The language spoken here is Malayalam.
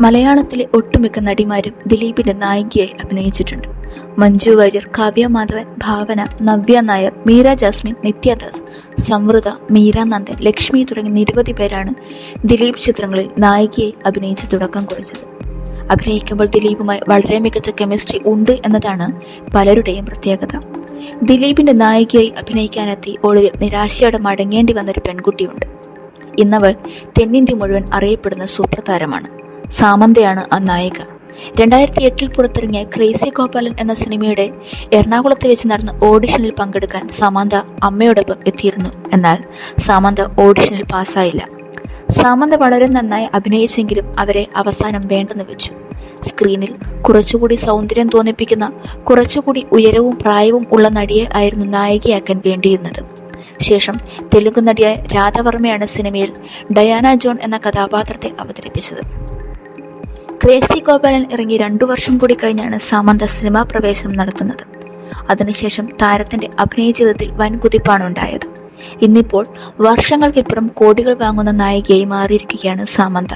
മലയാളത്തിലെ ഒട്ടുമിക്ക നടിമാരും ദിലീപിന്റെ നായികയായി അഭിനയിച്ചിട്ടുണ്ട്. മഞ്ജു വാര്യർ കാവ്യ മാധവൻ ഭാവന നവ്യ നായർ മീര ജാസ്മിൻ നിത്യദാസ് സമൃദ്ധ മീര നന്ദൻ ലക്ഷ്മി തുടങ്ങി നിരവധി പേരാണ് ദിലീപ് ചിത്രങ്ങളിൽ നായികയായി അഭിനയിച്ച് തുടക്കം കുറിച്ചത്. അഭിനയിക്കുമ്പോൾ ദിലീപുമായി വളരെ മികച്ച കെമിസ്ട്രി ഉണ്ട് എന്നതാണ് പലരുടെയും പ്രത്യേകത. ദിലീപിന്റെ നായികയായി അഭിനയിക്കാനെത്തി ഒളിവിൽ നിരാശയോടെ മടങ്ങേണ്ടി വന്നൊരു പെൺകുട്ടിയുണ്ട്. ഇന്നവൾ തെന്നിന്ത്യ മുഴുവൻ അറിയപ്പെടുന്ന സൂപ്പർ താരമാണ്. സാമന്തയാണ് ആ നായിക. രണ്ടായിരത്തി എട്ടിൽ പുറത്തിറങ്ങിയ ക്രേസി ഗോപാലൻ എന്ന സിനിമയുടെ എറണാകുളത്ത് വെച്ച് നടന്ന ഓഡിഷനിൽ പങ്കെടുക്കാൻ സാമന്ത അമ്മയോടൊപ്പം എത്തിയിരുന്നു. എന്നാൽ സാമന്ത ഓഡിഷനിൽ പാസ്സായില്ല. സാമന്ത വളരെ നന്നായി അഭിനയിച്ചെങ്കിലും അവരെ അവസാനം വേണ്ടെന്ന് വെച്ചു. സ്ക്രീനിൽ കുറച്ചുകൂടി സൗന്ദര്യം തോന്നിപ്പിക്കുന്ന കുറച്ചുകൂടി ഉയരവും പ്രായവും ഉള്ള നടിയെ ആയിരുന്നു നായികയാക്കാൻ വേണ്ടിയിരുന്നത്. ശേഷം തെലുങ്ക് നടിയായ രാധവർമ്മയാണ് സിനിമയിൽ ഡയാന ജോൺ എന്ന കഥാപാത്രത്തെ അവതരിപ്പിച്ചത്. ക്രേസി ഗോപാലൻ ഇറങ്ങി രണ്ടു വർഷം കൂടി കഴിഞ്ഞാണ് സാമന്ത സിനിമാ പ്രവേശനം നടത്തുന്നത്. അതിനുശേഷം താരത്തിന്റെ അഭിനയ ജീവിതത്തിൽ വൻ കുതിപ്പാണ് ഉണ്ടായത്. ഇന്നിപ്പോൾ വർഷങ്ങൾക്കിപ്പുറം കോടികൾ വാങ്ങുന്ന നായികയായി മാറിയിരിക്കുകയാണ് സാമന്ത.